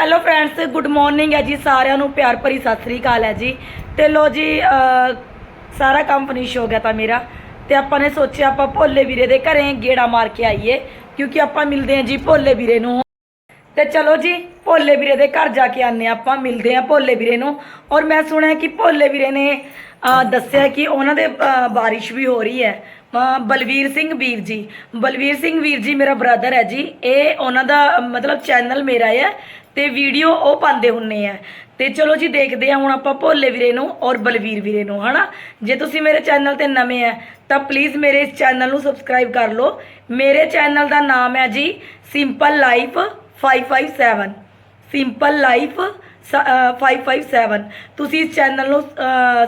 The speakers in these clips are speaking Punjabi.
ਹੈਲੋ ਫਰੈਂਡਸ ਗੁੱਡ ਮਾਰਨਿੰਗ ਹੈ ਜੀ ਸਾਰਿਆਂ ਨੂੰ, ਪਿਆਰ ਭਰੀ ਸਤਿ ਸ੍ਰੀ ਅਕਾਲ ਹੈ ਜੀ। ਤੇ ਲੋ ਜੀ ਸਾਰਾ ਕੰਮ ਫਿਨਿਸ਼ ਹੋ ਗਿਆ ਤਾਂ ਮੇਰਾ। ਤੇ ਆਪਾਂ ਨੇ ਸੋਚਿਆ ਆਪਾਂ ਭੋਲੇ ਵੀਰੇ ਦੇ ਘਰੇ ਗੇੜਾ ਮਾਰ ਕੇ ਆਈਏ, ਕਿਉਂਕਿ ਆਪਾਂ ਮਿਲਦੇ ਹਾਂ ਜੀ ਭੋਲੇ ਵੀਰੇ ਨੂੰ। ਤੇ ਚਲੋ ਜੀ, ਭੋਲੇ ਵੀਰੇ ਦੇ ਘਰ ਜਾ ਕੇ ਆਨੇ ਆਪਾਂ, ਮਿਲਦੇ ਹਾਂ ਭੋਲੇ ਵੀਰੇ ਨੂੰ। ਔਰ ਮੈਂ ਸੁਣਿਆ ਕਿ ਭੋਲੇ ਵੀਰੇ ਨੇ ਦੱਸਿਆ ਕਿ ਉਹਨਾਂ ਦੇ ਬਾਰਿਸ਼ ਵੀ ਹੋ ਰਹੀ ਹੈ। ਬਲਵੀਰ ਸਿੰਘ ਵੀਰ ਜੀ। ਬਲਵੀਰ ਸਿੰਘ ਵੀਰ ਜੀ ਮੇਰਾ ਬ੍ਰਦਰ ਹੈ ਜੀ। ਇਹ ਉਹਨਾਂ ਦਾ ਮਤਲਬ ਚੈਨਲ ਮੇਰਾ ਹੈ ਤੇ ਵੀਡੀਓ ਉਹ ਪਾਉਂਦੇ ਹੁੰਨੇ ਆ। ਤੇ ਚਲੋ ਜੀ ਦੇਖਦੇ ਹਾਂ ਹੁਣ ਆਪਾਂ ਭੋਲੇ ਵੀਰੇ ਨੂੰ ਔਰ ਬਲਵੀਰ ਵੀਰੇ ਨੂੰ, ਹਨਾ? ਜੇ ਤੁਸੀਂ ਮੇਰੇ ਚੈਨਲ ਤੇ ਨਵੇਂ ਆ, ਤਾਂ ਪਲੀਜ਼ ਮੇਰੇ ਇਸ ਚੈਨਲ ਨੂੰ ਸਬਸਕ੍ਰਾਈਬ ਕਰ ਲਓ। ਮੇਰੇ ਚੈਨਲ ਦਾ ਨਾਮ ਹੈ ਜੀ ਸਿੰਪਲ ਲਾਈਫ 557 ਸਿੰਪਲ ਲਾਈਫ 557 ਤੁਸੀਂ ਇਸ ਚੈਨਲ ਨੂੰ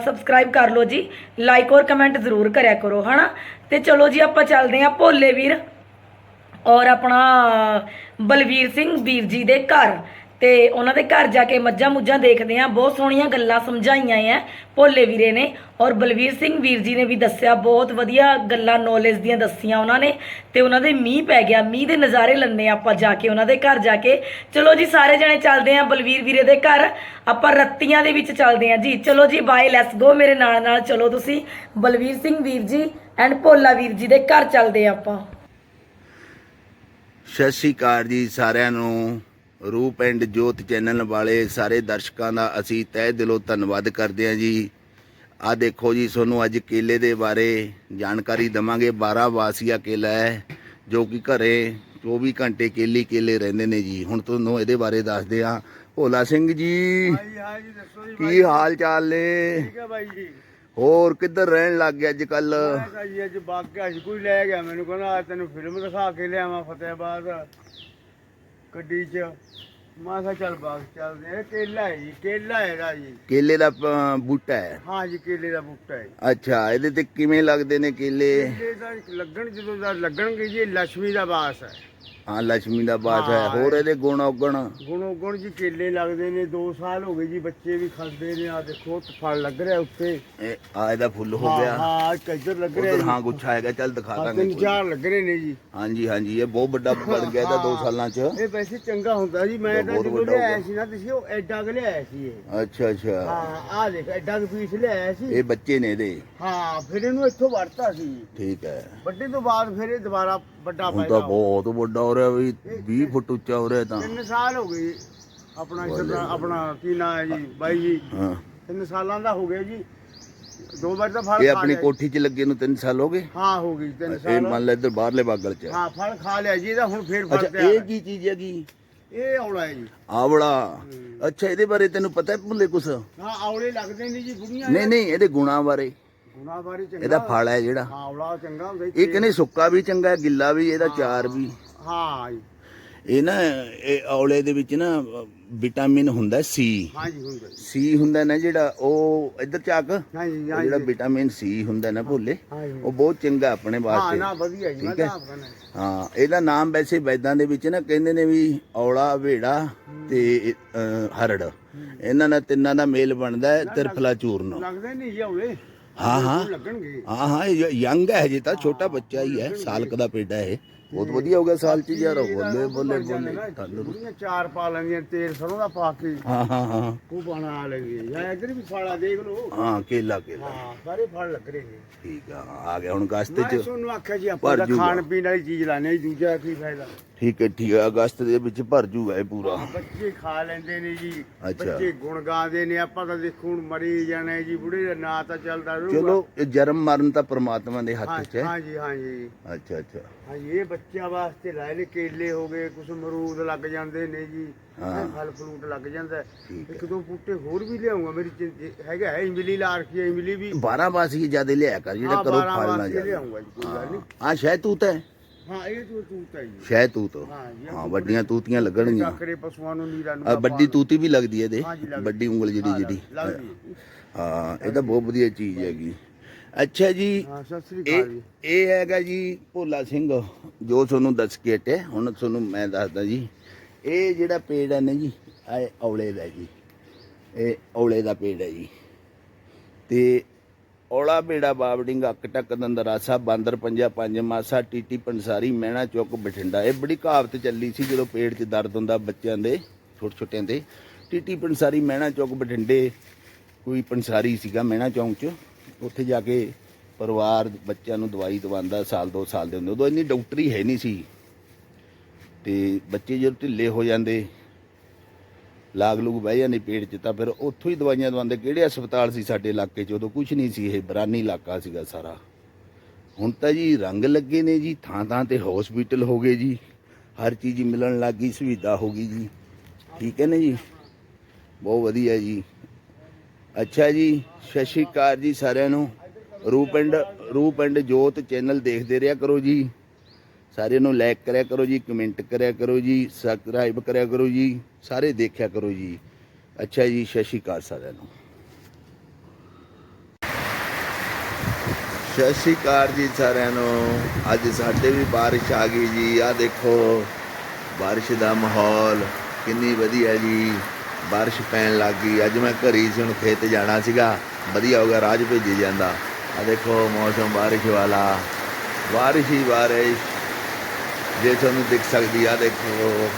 ਸਬਸਕ੍ਰਾਈਬ ਕਰ ਲਓ ਜੀ। ਲਾਈਕ ਔਰ ਕਮੈਂਟ ਜ਼ਰੂਰ ਕਰਿਆ ਕਰੋ, ਹਨਾ? ਤੇ ਚਲੋ ਜੀ, ਆਪਾਂ ਚੱਲਦੇ ਹਾਂ ਭੋਲੇ ਵੀਰ ਔਰ ਆਪਣਾ ਬਲਵੀਰ ਸਿੰਘ ਵੀਰ ਜੀ ਦੇ ਘਰ। ਤੇ ਉਹਨਾਂ ਦੇ ਘਰ ਜਾ ਕੇ ਮੱਝਾਂ ਮੁੱਝਾਂ ਦੇਖਦੇ ਆ ਬਹੁਤ ਸੋਹਣੀਆਂ ਗੱਲਾਂ ਸਮਝਾਈਆਂ ਆ ਭੋਲੇ ਵੀਰੇ ਨੇ। ਔਰ ਬਲਵੀਰ ਸਿੰਘ ਵੀਰ ਜੀ ਨੇ ਵੀ ਦੱਸਿਆ, ਬਹੁਤ ਵਧੀਆ ਗੱਲਾਂ ਨੌਲੇਜ ਦੀਆਂ ਦੱਸੀਆਂ ਉਹਨਾਂ ਨੇ। ਤੇ ਉਹਨਾਂ ਦੇ ਮੀਂਹ ਪੈ ਗਿਆ, ਮੀਂਹ ਦੇ ਨਜ਼ਾਰੇ ਲੰਨੇ ਆਪਾਂ ਜਾ ਕੇ, ਉਹਨਾਂ ਦੇ ਘਰ ਜਾ ਕੇ। ਚਲੋ ਜੀ, ਸਾਰੇ ਜਣੇ ਚੱਲਦੇ ਆ ਬਲਵੀਰ ਵੀਰੇ ਦੇ ਘਰ। ਆਪਾਂ ਰੱਤੀਆਂ ਦੇ ਵਿੱਚ ਚੱਲਦੇ ਆ ਜੀ। ਚਲੋ ਜੀ ਬਾਏ ਲੈਟਸ ਗੋ ਮੇਰੇ ਨਾਲ ਨਾਲ ਚਲੋ ਤੁਸੀਂ ਬਲਵੀਰ ਸਿੰਘ ਵੀਰ ਜੀ ਐਂਡ ਭੋਲਾ ਵੀਰ ਜੀ ਦੇ ਘਰ ਚੱਲਦੇ ਆ ਆਪਾਂ। ਸਤਿ ਸ਼੍ਰੀ ਅਕਾਲ ਜੀ ਸਾਰਿਆਂ ਨੂੰ। ਰੂਪ ਐਂਡ ਜੋਤ ਚੈਨਲ ਵਾਲੇ ਸਾਰੇ ਦਰਸ਼ਕਾਂ ਦਾ ਅਸੀਂ ਤਹਿ ਦਿਲੋਂ ਧੰਨਵਾਦ ਕਰਦੇ ਹਾਂ ਜੀ। ਆ ਦੇਖੋ ਜੀ ਤੁਹਾਨੂੰ ਅੱਜ ਕੇਲੇ ਦੇ ਬਾਰੇ ਜਾਣਕਾਰੀ ਦਵਾਂਗੇ। 12 ਵਾਸੀਆ ਕੇਲਾ ਹੈ ਜੋ ਕਿ ਘਰੇ 24 ਘੰਟੇ ਕੇਲੀ ਕੇਲੇ ਰਹਿੰਦੇ ਨੇ ਜੀ। ਹੁਣ ਤੁਹਾਨੂੰ ਇਹਦੇ ਬਾਰੇ ਦੱਸਦੇ ਹਾਂ। ਭੋਲਾ ਸਿੰਘ ਜੀ ਕੀ ਹਾਲ ਚਾਲ ਨੇ? ਠੀਕ ਹੈ ਬਾਈ ਜੀ। ਹੋਰ ਕਿੱਧਰ ਰਹਿਣ ਲੱਗ ਗਿਆ ਅੱਜ ਕੱਲ ਅੱਜ ਬਾਗਿਆ ਸੀ ਕੋਈ ਲੈ ਗਿਆ ਮੈਨੂੰ ਕਹਿੰਦਾ ਅੱਜ ਤੈਨੂੰ ਫਿਲਮ ਦਿਖਾ ਕੇ ਲਿਆਵਾਂ ਫਤਿਹਬਾਦ। ਗੱਡੀ 'ਚ। ਮੈਂ ਕਿਹਾ ਚੱਲ ਬਾਗ ਚੱਲਦੇ ਆ। ਕੇਲਾ ਹੈ ਜੀ ਕੇਲਾ ਹੈ ਇਹਦਾ ਜੀ। ਕੇਲੇ ਦਾ ਅ, ਬੂਟਾ ਹੈ? ਹਾਂ ਜੀ ਕੇਲੇ ਦਾ ਬੂਟਾ ਹੈ। ਅੱਛਾ ਇਹਦੇ ਤੇ ਕਿਵੇਂ ਲੱਗਦੇ ਨੇ ਕੇਲੇ? ਕੇਲੇ ਦਾ ਲੱਗਣ ਜਦੋਂ ਦਾ ਲੱਗਣਗੇ ਜੀ ਇਹ ਲక్ష్ਮੀ ਦਾ ਵਾਸ ਹੈ। ਹਾਂ ਲక్ష్ਮੀ ਦਾ ਬਾਸ ਹੈ। ਹੋਰ ਇਹਦੇ ਗੁਣ ਔਗਣ? ਗੁਣੋ ਗੁਣ ਜੀ ਕੇਲੇ ਲੱਗਦੇ ਨੇ 2 ਸਾਲ ਹੋ ਗਏ ਜੀ ਬੱਚੇ ਵੀ ਖਾਂਦੇ ਨੇ। ਆ ਦੇਖੋ ਫਲ ਲੱਗ ਰਿਹਾ ਉੱਤੇ। ਇਹ ਆ ਇਹਦਾ ਫੁੱਲ ਹੋ ਗਿਆ। ਹਾਂ ਕਿੱਧਰ ਲੱਗ ਰਿਹਾ ਹਾਂ ਗੁੱਛਾ ਹੈਗਾ ਚੱਲ ਦਿਖਾ ਦਾਂਗੇ ਤਿੰਨ। ਚਾਰ ਲੱਗ ਰਹੇ ਨੇ ਜੀ। ਹਾਂਜੀ ਹਾਂਜੀ ਇਹ ਬਹੁਤ ਵੱਡਾ ਬਣ ਗਿਆ ਇਹਦਾ 2 ਸਾਲਾਂ ਚ। ਇਹ ਵੈਸੇ ਚੰਗਾ ਹੁੰਦਾ ਜੀ ਮੈਂ ਤਾਂ ਜਦੋਂ ਲਿਆਇਆ। ਸੀ ਨਾ ਤੁਸੀਂ ਉਹ ਐਡਾ ਕੁ ਲਿਆਇਆ ਸੀ ਇਹ। ਅੱਛਾ ਅੱਛਾ। ਹਾਂ ਆਹ ਦੇਖ ਐਡਾ ਕੁ ਪੀਸ ਲਿਆਇਆ ਸੀ। ਇਹ ਬੱਚੇ ਨੇ ਇਹਦੇ। ਹਾਂ ਫਿਰ ਇਹਨੂੰ ਇੱਥੋਂ ਵੜਤਾ ਸੀ। ਠੀਕ ਹੈ। ਵੱਡੇ ਤੋਂ ਬਾਅਦ ਫਿਰ ਇਹ ਦੁਬਾਰਾ ਵੱਡਾ ਹੁਣ ਪੈਦਾ ਬਹੁਤ ਵੱਡਾ ਹੋ ਰਿਹਾ ਵੀ 20 ਫੁੱਟ ਉੱਚਾ ਹੋ ਰਿਹਾ ਤਾਂ। ਤਿੰਨ ਸਾਲ ਹੋ ਗਏ ਜੀ। ਆਪਣਾ ਤਰ੍ਹਾਂ ਆਪਣਾ ਕੀ ਨਾਂ ਹੈ ਜੀ ਬਾਈ ਜੀ। ਹਾਂ। ਤਿੰਨ ਸਾਲਾਂ ਦਾ ਹੋ ਗਿਆ ਜੀ। ਦੋ ਵਾਰ ਤਾਂ ਫਲ ਇਹ ਖਾ ਆਪਣੀ ਲਿਆ ਜੀ। ਕੋਠੀ 'ਚ ਲੱਗੇ ਨੂੰ 3 ਸਾਲ ਹੋ ਗਏ? ਹਾਂ ਹੋ ਗਈ ਤਿੰਨ ਇਹ ਸਾਲ। ਮੰਨ ਲੈ ਇੱਧਰ ਬਾਹਰਲੇ ਬਾਗਲ 'ਚ ਹਾਂ। ਫਲ ਖਾ ਲਿਆ ਜੀ ਇਹਦਾ ਹੁਣ ਫੇਰ ਫਲ ਅੱਛਾ ਤਿਆਰ ਇਹ। ਕੀ ਚੀਜ਼ ਹੈਗੀ? ਇਹ ਔਲਾ ਹੈ ਜੀ। ਆਵਲਾ। ਅੱਛਾ ਇਹਦੇ ਬਾਰੇ ਤੈਨੂੰ ਪਤਾ ਹੈ ਭੁੱਲੇ ਕੁਛ? ਹਾਂ ਔਲੇ ਲੱਗਦੇ ਨੇ ਜੀ ਬੁੜੀਆਂ ਨਹੀਂ ਨਹੀਂ ਇਹਦੇ ਗੁਣਾਂ ਬਾਰੇ। ਗੁਨਾ ਬਾਰੀ ਚੰਗਾ ਇਹਦਾ ਫਲ ਹੈ ਜਿਹੜਾ। ਹਾਂ ਔਲਾ ਚੰਗਾ ਹੁੰਦਾ ਜੀ ਇਹ ਕਹਿੰਦੇ ਸੁੱਕਾ ਵੀ ਚੰਗਾ ਹੈ, ਗਿੱਲਾ ਵੀ ਇਹਦਾ ਚਾਰ ਵੀ। ਹਾਂ ਜੀ। ਇਹ ਨਾ ਇਹ ਔਲੇ ਦੇ ਵਿੱਚ ਨਾ ਅ, ਵਿਟਾਮਿਨ ਹੁੰਦਾ ਸੀ। ਹਾਂ ਜੀ ਹੁੰਦਾ ਜੀ। ਸੀ ਹੁੰਦਾ ਨਾ ਜਿਹੜਾ ਉਹ ਇੱਧਰ ਚੱਕ ਹਾਂ ਜੀ ਉਹ ਹਾਂ ਜਿਹੜਾ ਜੀ। ਵਿਟਾਮਿਨ ਸੀ ਹੁੰਦਾ ਨਾ ਭੋਲੇ ਹਾਂ ਜੀ। ਉਹ ਬਹੁਤ ਚੰਗਾ ਆਪਣੇ ਹਾਂ ਵਾਸਤੇ। ਨਾ ਵਧੀਆ ਜੀ ਮੈਂ ਠੀਕ ਹੈ। ਤਾਂ ਆਪ ਕਹਿੰਦਾ ਹਾਂ ਇਹਦਾ ਨਾਮ ਵੈਸੇ ਵੈਦਾਂ ਦੇ ਵਿੱਚ ਨਾ ਕਹਿੰਦੇ ਨੇ ਵੀ ਔਲਾ ਵੇੜਾ ਤੇ ਅ, ਹਰੜ। ਇਹਨਾਂ ਨਾਲ ਤਿੰਨਾਂ ਦਾ ਮੇਲ ਬਣਦਾ ਹੈ ਤਿਰਫਲਾ ਚੂਰਨ। ਲੱਗਦੇ ਨਹੀਂ ਜੀ ਔਲੇ ਹਾਂ ਹਾਂ। ਲੱਗਣਗੇ। ਹਾਂ ਹਾਂ ਯੰਗ ਹੈ ਹਜੇ ਤਾਂ ਛੋਟਾ ਬੱਚਾ ਹੀ ਹੈ ਸਾਲ ਕੁ ਦਾ ਪੇਡਾ ਇਹ। ਬਹੁਤ ਵਧੀਆ ਹੋ ਗਿਆ ਸਾਲ ਚ ਯਾਰ ਬੋਲੇ ਬੋਲੇ ਬੋਲੇ। ਬੁੜੀਆਂ ਚਾਰ ਪਾ ਲੈਂਦੀਆਂ ਤੇਲ ਸਰੋਂ ਦਾ ਪਾ ਕੇ। ਹਾਂ ਹਾਂ ਹਾਂ। ਉਹ ਲੈਂਦੀਆਂ। ਜਾਂ ਇੱਧਰ ਵੀ ਫਾਲਾ ਦੇਖ ਲਓ। ਹਾਂ ਕੇਲਾ ਕੇਲਾ। ਹਾਂ ਸਾਰੇ ਫਲ ਲੱਗ ਰਹੇ ਨੇ। ਠੀਕ ਆ ਆ ਗਿਆ ਹੁਣ ਅਗਸਤ ਮੈਂ ਚ। ਤੁਹਾਨੂੰ ਆਖਿਆ ਜੀ ਆਪਾਂ ਭਰ ਤਾਂ ਜੂਗਾ। ਖਾਣ ਪੀਣ ਵਾਲੀ ਚੀਜ਼ ਲਾਣੇ ਦੂਜਾ ਕੀ ਫਾਇਦਾ? ਠੀਕ ਹੈ ਠੀਕ ਹੈ ਅਗਸਤ ਦੇ ਵਿੱਚ ਭਰ ਜੂਗਾ ਇਹ ਪੂਰਾ। ਬੱਚੇ ਖਾ ਲੈਂਦੇ ਨੇ ਜੀ। ਬੱਚੇ ਗੁਣ ਗਾਉਂਦੇ ਨੇ ਆਪਾਂ ਤਾਂ ਦੇਖੋ ਹੁਣ ਮਰੀ ਜਾਣੇ ਜੀ ਬੁੜੇ ਦਾ ਨਾਂ ਤਾਂ ਚੱਲਦਾ ਰਹੂਗਾ। ਚਲੋ ਇਹ ਜਨਮ ਮਰਨ ਤਾਂ ਪ੍ਰਮਾਤਮਾ ਦੇ ਹੱਥ 'ਚ ਹੈ। ਹਾਂ ਜੀ ਹਾਂ ਜੀ। ਅੱਛਾ ਅੱਛਾ। ਹਾਂਜੀ ਇਹ ਬੱਚਿਆਂ ਵਾਸਤੇ ਲਾਏ ਨੇ ਕੇਲੇ ਹੋ ਗਏ ਕੁਝ ਅਮਰੂਦ ਲੱਗ ਜਾਂਦੇ ਨੇ ਜੀ ਹਾਂ। ਫਲ ਫਰੂਟ ਲੱਗ ਜਾਂਦਾ ਹੈ। ਠੀਕ ਇੱਕ ਦੋ ਬੂਟੇ ਹੋਰ ਵੀ ਲਿਆਉਂਗਾ ਮੇਰੀ ਹੈਗਾ ਹੈ ਇਮਲੀ ਲਾ ਰੱਖੀ ਹੈ ਇਮਲੀ ਵੀ। 12 ਬਾਸੀ ਜ਼ਿਆਦਾ ਲਿਆ ਕਰ ਜਿਹੜਾ ਹਾਂ, ਕਰੋ ਬਾਰਾਂ ਫਲ ਨਾ ਵਾਸਤੇ ਜਾਵੇ ਲਿਆਉਂਗਾ ਜੀ ਕੋਈ ਗੱਲ ਨਹੀਂ। ਹਾਂ। ਤੂਤ ਹੈ? ਹਾਂ ਇਹ ਤੂੰ ਤੂੰ ਤਾਂ ਜੀ। ਸ਼ਹਿ ਤੂਤ। ਹਾਂ ਜੀ ਹਾਂ ਵੱਡੀਆਂ ਤੂਤੀਆਂ ਲੱਗਣਗੀਆਂ। ਕਾਕਰੇ ਪਸ਼ੂਆਂ ਨੂੰ ਨੀਰਾ ਨੂੰ ਵੱਡੀ ਤੂਤੀ ਵੀ ਲੱਗਦੀ ਹੈ ਹਾਂ ਜੀ, ਲੱਗਦੀ। ਵੱਡੀ ਉਂਗਲ ਜਿਹੜੀ ਜਿਹੜੀ। ਲੱਗਦੀ ਹੈ। ਹਾਂ ਇਹ ਤਾਂ ਬਹੁਤ ਵਧੀਆ ਚੀਜ਼ ਹੈਗੀ। ਅੱਛਾ ਜੀ। ਹਾਂ ਸਤਿ ਸ੍ਰੀ ਅਕਾਲ ਜੀ। ਇਹ ਹੈਗਾ ਜੀ ਭੋਲਾ ਸਿੰਘ ਜੋ ਤੁਹਾਨੂੰ ਦੱਸ ਕੇ ਹਟਿਆ ਹੁਣ ਤੁਹਾਨੂੰ ਮੈਂ ਦੱਸਦਾ ਜੀ ਇਹ ਜਿਹੜਾ ਪੇੜ ਹੈ ਨਾ ਜੀ ਇਹ ਔਲੇ ਦਾ ਜੀ। ਇਹ ਔਲੇ ਦਾ ਪੇੜ ਹੈ ਜੀ। ਤੇ ਔਲਾ ਬੇੜਾ ਬਾਵਡਿੰਗ ਅੱਕ ਟੱਕ ਦੰਦਰਾਸਾ ਬਾਂਦਰ ਪੰਜਾ ਪੰਜ ਮਾਸਾ ਟੀਟੀ ਪੰਸਾਰੀ ਮਹਿਣਾ ਚੁੱਕ ਬਠਿੰਡਾ। ਇਹ ਬੜੀ ਕਹਾਵਤ ਚੱਲੀ ਸੀ ਜਦੋਂ ਪੇਟ 'ਚ ਦਰਦ ਹੁੰਦਾ ਬੱਚਿਆਂ ਦੇ ਛੋਟੇ ਛੋਟਿਆਂ ਦੇ। ਟੀਟੀ ਪੰਸਾਰੀ ਮਹਿਣਾ ਚੌਕ ਬਠਿੰਡੇ ਕੋਈ ਪੰਸਾਰੀ ਸੀਗਾ ਮਹਿਣਾ ਚੌਂਕ 'ਚ। ਉੱਥੇ ਜਾ ਕੇ ਪਰਿਵਾਰ ਬੱਚਿਆਂ ਨੂੰ ਦਵਾਈ ਦਵਾਉਂਦਾ, ਸਾਲ ਦੋ ਸਾਲ ਦੇ ਹੁੰਦੇ। ਉਦੋਂ ਇੰਨੀ ਡਾਕਟਰੀ ਹੈ ਨਹੀਂ ਸੀ। ਤੇ ਬੱਚੇ ਜਦੋਂ ਢਿੱਲੇ ਹੋ ਜਾਂਦੇ, ਲਾਗ ਲੂਗ ਬਹਿ ਜਾਂਦੇ ਪੇਟ 'ਚ, ਤਾਂ ਫਿਰ ਉੱਥੋਂ ਹੀ ਦਵਾਈਆਂ ਦਵਾਉਂਦੇ। ਕਿਹੜੇ ਹਸਪਤਾਲ ਸੀ ਸਾਡੇ ਇਲਾਕੇ 'ਚ? ਉਦੋਂ ਕੁਝ ਨਹੀਂ ਸੀ, ਇਹ ਬਰਾਨੀ ਇਲਾਕਾ ਸੀਗਾ ਸਾਰਾ। ਹੁਣ ਤਾਂ ਜੀ ਰੰਗ ਲੱਗੇ ਨੇ ਜੀ ਥਾਂ ਥਾਂ ਤੇ ਹਸਪੀਟਲ ਹੋ ਗਏ ਜੀ। ਹਰ ਚੀਜ਼ ਮਿਲਣ ਲੱਗ ਗਈ, ਸੁਵਿਧਾ ਹੋ ਗਈ ਜੀ। ਠੀਕ ਹੈ ਨਾ ਜੀ? ਬਹੁਤ ਵਧੀਆ ਜੀ। ਅੱਛਾ ਜੀ, ਸਤਿ ਸ਼੍ਰੀ ਅਕਾਲ ਜੀ ਸਾਰਿਆਂ ਨੂੰ। ਰੂਪ ਐਂਡ ਰੂਪ ਐਂਡ ਜੋਤ ਚੈਨਲ ਦੇਖਦੇ ਰਿਹਾ ਕਰੋ ਜੀ। ਸਾਰਿਆਂ ਨੂੰ ਲਾਈਕ ਕਰਿਆ ਕਰੋ ਜੀ ਕਮੈਂਟ ਕਰਿਆ ਕਰੋ ਜੀ ਸਬਸਕ੍ਰਾਈਬ ਕਰਿਆ ਕਰੋ ਜੀ, ਸਾਰੇ ਦੇਖਿਆ ਕਰੋ ਜੀ। ਅੱਛਾ ਜੀ, ਸਤਿ ਸ਼੍ਰੀ ਅਕਾਲ ਸਾਰਿਆਂ ਨੂੰ। ਸਤਿ ਸ਼੍ਰੀ ਅਕਾਲ ਜੀ ਸਾਰਿਆਂ ਨੂੰ। ਅੱਜ ਸਾਡੇ ਵੀ ਬਾਰਿਸ਼ ਆ ਗਈ ਜੀ। ਆ ਦੇਖੋ, ਬਾਰਿਸ਼ ਦਾ ਮਾਹੌਲ ਕਿੰਨੀ ਵਧੀਆ ਜੀ। ਬਾਰਿਸ਼ ਪੈਣ ਲੱਗ ਗਈ। ਅੱਜ ਮੈਂ ਘਰੀ ਸੀ ਹੁਣ ਖੇਤ ਜਾਣਾ ਸੀਗਾ। ਵਧੀਆ ਹੋ ਗਿਆ ਰਾਜ ਭੇਜੀ ਜਾਂਦਾ। ਆ ਦੇਖੋ ਮੌਸਮ ਬਾਰਿਸ਼ ਵਾਲਾ। ਬਾਰਿਸ਼ ਹੀ ਬਾਰਿਸ਼। ਜੇ ਤੁਹਾਨੂੰ ਦਿਖ ਸਕਦੀ ਆ, ਦੇਖੋ।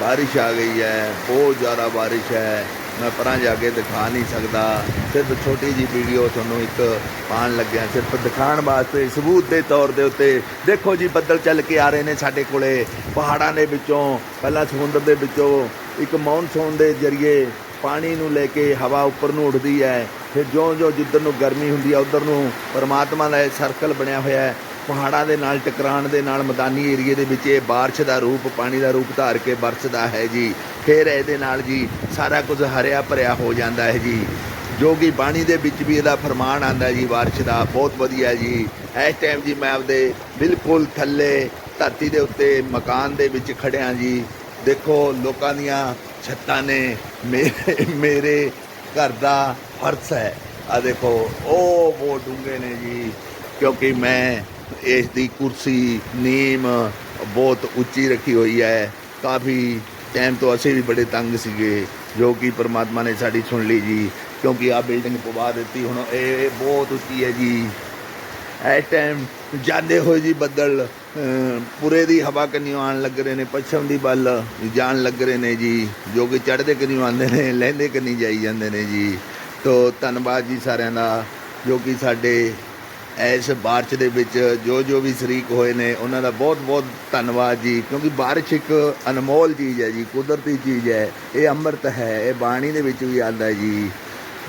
ਬਾਰਿਸ਼ ਆ ਗਈ ਹੈ, ਬਹੁਤ ਜ਼ਿਆਦਾ ਬਾਰਿਸ਼ ਹੈ। ਮੈਂ ਪਰਾਂ ਜਾ ਕੇ ਦਿਖਾ ਨਹੀਂ ਸਕਦਾ। ਸਿਰਫ ਛੋਟੀ ਜੀ ਵੀਡੀਓ ਤੁਹਾਨੂੰ ਇੱਕ ਪਾਣ ਲੱਗਿਆ। ਸਿਰਫ ਦਿਖਾਉਣ ਵਾਸਤੇ, ਸਬੂਤ ਦੇ ਤੌਰ ਦੇ ਉੱਤੇ ਦੇਖੋ ਜੀ, ਬੱਦਲ ਚੱਲ ਕੇ ਆ ਰਹੇ ਨੇ ਸਾਡੇ ਕੋਲੇ। ਪਹਾੜਾਂ ਦੇ ਵਿੱਚੋਂ, ਪਹਿਲਾਂ ਸਮੁੰਦਰ ਦੇ ਵਿੱਚੋਂ ਇੱਕ ਮੌਨਸੂਨ ਦੇ ਜ਼ਰੀਏ ਪਾਣੀ ਨੂੰ ਲੈ ਕੇ ਹਵਾ ਉੱਪਰ ਨੂੰ ਉੱਡਦੀ ਹੈ। ਫਿਰ ਜਿਉਂ-ਜਿਉਂ ਜਿੱਧਰ ਨੂੰ ਗਰਮੀ ਹੁੰਦੀ ਹੈ, ਉਧਰ ਨੂੰ ਪਰਮਾਤਮਾ ਦਾ ਇਹ ਸਰਕਲ ਬਣਿਆ ਹੋਇਆ ਹੈ। ਪਹਾੜਾਂ ਦੇ ਨਾਲ ਟਕਰਾਉਣ ਦੇ ਨਾਲ, ਮੈਦਾਨੀ ਏਰੀਏ ਦੇ ਵਿੱਚ ਇਹ ਬਾਰਿਸ਼ ਦਾ ਰੂਪ, ਪਾਣੀ ਦਾ ਰੂਪ ਧਾਰ ਕੇ ਬਰਸਦਾ ਹੈ ਜੀ। ਫਿਰ ਇਹਦੇ ਨਾਲ ਜੀ ਸਾਰਾ ਕੁਝ ਹਰਿਆ ਭਰਿਆ ਹੋ ਜਾਂਦਾ ਹੈ ਜੀ। ਜੋ ਕਿ ਬਾਣੀ ਦੇ ਵਿੱਚ ਵੀ ਇਹਦਾ ਫਰਮਾਨ ਆਂਦਾ ਜੀ, ਬਾਰਿਸ਼ ਦਾ। ਬਹੁਤ ਵਧੀਆ ਜੀ। ਇਸ ਟਾਈਮ ਜੀ ਮੈਂ ਆਪਦੇ ਬਿਲਕੁਲ ਥੱਲੇ ਧਰਤੀ ਦੇ ਉੱਤੇ ਮਕਾਨ ਦੇ ਵਿੱਚ ਖੜਿਆ ਜੀ। ਦੇਖੋ, ਲੋਕਾਂ ਦੀਆਂ ਛੱਤਾਂ ਨੇ ਮੇਰੇ ਮੇਰੇ ਘਰ ਦਾ ਫਰਸ਼ ਹੈ। ਆ ਦੇਖੋ, ਉਹ ਬਹੁਤ ਡੂੰਘੇ ਨੇ ਜੀ, ਕਿਉਂਕਿ ਮੈਂ ਇਸ ਦੀ ਕੁਰਸੀ, ਨੀਮ ਬਹੁਤ ਉੱਚੀ ਰੱਖੀ ਹੋਈ ਹੈ। ਕਾਫੀ ਟਾਈਮ ਤੋਂ ਅਸੀਂ ਵੀ ਬੜੇ ਤੰਗ ਸੀਗੇ, ਜੋ ਕਿ ਪਰਮਾਤਮਾ ਨੇ ਸਾਡੀ ਸੁਣ ਲਈ ਜੀ। ਕਿਉਂਕਿ ਆ ਬਿਲਡਿੰਗ ਪਵਾ ਦਿੱਤੀ, ਹੁਣ ਇਹ ਬਹੁਤ ਉੱਚੀ ਹੈ ਜੀ। ਇਸ ਟਾਈਮ ਜਾਂਦੇ ਹੋਏ ਜੀ ਬੱਦਲ ਪੂਰੇ ਦੀ ਹਵਾ ਕੰਨਿਓ ਆਉਣ ਲੱਗ ਰਹੇ ਨੇ, ਪੱਛਮ ਦੀ ਵੱਲ ਜਾਣ ਲੱਗ ਰਹੇ ਨੇ ਜੀ। ਜੋ ਕਿ ਚੜ੍ਹਦੇ ਕੰਨਿਓ ਆਉਂਦੇ ਨੇ, ਲਹਿੰਦੇ ਕੰਨੀ ਜਾਈ ਜਾਂਦੇ ਨੇ ਜੀ। ਤੋ ਧੰਨਵਾਦ ਜੀ ਸਾਰਿਆਂ ਦਾ, ਜੋ ਕਿ ਸਾਡੇ ਇਸ ਬਾਰਿਸ਼ ਦੇ ਵਿੱਚ ਜੋ ਜੋ ਵੀ ਸ਼ਰੀਕ ਹੋਏ ਨੇ, ਉਹਨਾਂ ਦਾ ਬਹੁਤ ਬਹੁਤ ਧੰਨਵਾਦ ਜੀ, ਕਿਉਂਕਿ ਬਾਰਿਸ਼ ਇੱਕ ਅਨਮੋਲ ਚੀਜ਼ ਹੈ ਜੀ, ਕੁਦਰਤੀ ਚੀਜ਼ ਹੈ, ਇਹ ਅੰਮ੍ਰਿਤ ਹੈ, ਇਹ ਬਾਣੀ ਦੇ ਵਿੱਚ ਵੀ ਆਉਂਦਾ ਜੀ।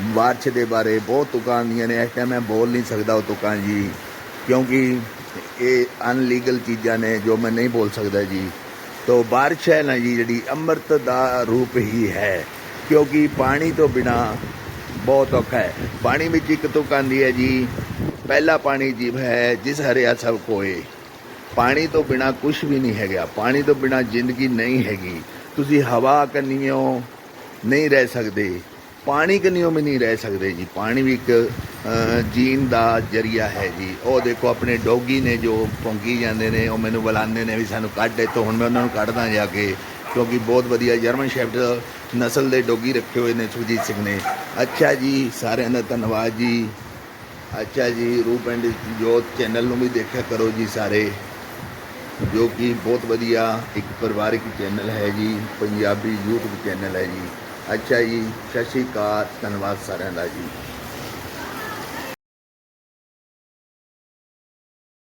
ਬਾਰਿਸ਼ ਦੇ ਬਾਰੇ ਬਹੁਤ ਤੁਕਾਂ ਆਉਂਦੀਆਂ ਨੇ, ਇਸ ਟਾਈਮ ਮੈਂ ਬੋਲ ਨਹੀਂ ਸਕਦਾ ਉਹ ਤੁਕਾਂ ਜੀ, ਕਿਉਂਕਿ ਇਹ ਅਨਲੀਗਲ ਚੀਜ਼ਾਂ ਨੇ ਜੋ ਮੈਂ ਨਹੀਂ ਬੋਲ ਸਕਦਾ ਜੀ। ਤੋ ਬਾਰਿਸ਼ ਹੈ ਨਾ ਜੀ, ਜਿਹੜੀ ਅੰਮ੍ਰਿਤ ਦਾ ਰੂਪ ਹੀ ਹੈ, ਕਿਉਂਕਿ ਪਾਣੀ ਤੋਂ ਬਿਨਾ ਬਹੁਤ ਔਖਾ ਹੈ। ਪਾਣੀ ਵਿੱਚ ਇੱਕ ਤੁਕ ਆਉਂਦੀ ਹੈ ਜੀ ਪਹਿਲਾ ਪਾਣੀ ਜੀਵ ਹੈ, ਜਿਸ ਹਰਿਆ ਸਭ ਕੋਏ। ਪਾਣੀ ਤੋਂ ਬਿਨਾ ਕੁਝ ਵੀ ਨਹੀਂ ਹੈਗਾ। ਪਾਣੀ ਤੋਂ ਬਿਨਾ ਜ਼ਿੰਦਗੀ ਨਹੀਂ ਹੈਗੀ। ਤੁਸੀਂ ਹਵਾ ਕੰਨੀਓ ਨਹੀਂ ਰਹਿ ਸਕਦੇ। ਪਾਣੀ ਕੰਨੀਓ ਵੀ ਨਹੀਂ ਰਹਿ ਸਕਦੇ ਜੀ। ਪਾਣੀ ਵੀ ਇੱਕ ਜੀਣ ਦਾ ਜਰੀਆ ਹੈ ਜੀ। ਉਹ ਦੇਖੋ, ਆਪਣੇ ਡੋਗੀ ਨੇ ਜੋ ਭੌਂਕੀ ਜਾਂਦੇ ਨੇ, ਉਹ ਮੈਨੂੰ ਬੁਲਾਉਂਦੇ ਨੇ ਵੀ ਸਾਨੂੰ ਕੱਢ ਇੱਥੋਂ, ਹੁਣ ਮੈਂ ਉਹਨਾਂ ਨੂੰ ਕੱਢਦਾ ਜਾ ਕੇ। ਕਿਉਂਕਿ ਬਹੁਤ ਵਧੀਆ ਜਰਮਨ ਸ਼ੈਫਰਡ ਨਸਲ ਦੇ ਡੋਗੀ ਰੱਖੇ ਹੋਏ ਨੇ ਸੁਜੀਤ ਸਿੰਘ ਨੇ। ਅੱਛਾ ਜੀ, ਸਾਰਿਆਂ ਦਾ ਧੰਨਵਾਦ ਜੀ। ਅੱਛਾ ਜੀ ਰੂਪ ਐਂਡ ਜੋਤ ਚੈਨਲ ਨੂੰ ਵੀ ਦੇਖਿਆ ਕਰੋ ਜੀ ਸਾਰੇ, ਜੋ ਕਿ ਬਹੁਤ ਵਧੀਆ ਇੱਕ ਪਰਿਵਾਰਿਕ ਚੈਨਲ ਹੈ ਜੀ, ਪੰਜਾਬੀ YouTube ਚੈਨਲ ਹੈ ਜੀ। ਅੱਛਾ ਜੀ, ਸਤਿ ਸ਼੍ਰੀ ਅਕਾਲ, ਧੰਨਵਾਦ ਸਾਰਿਆਂ ਦਾ ਜੀ।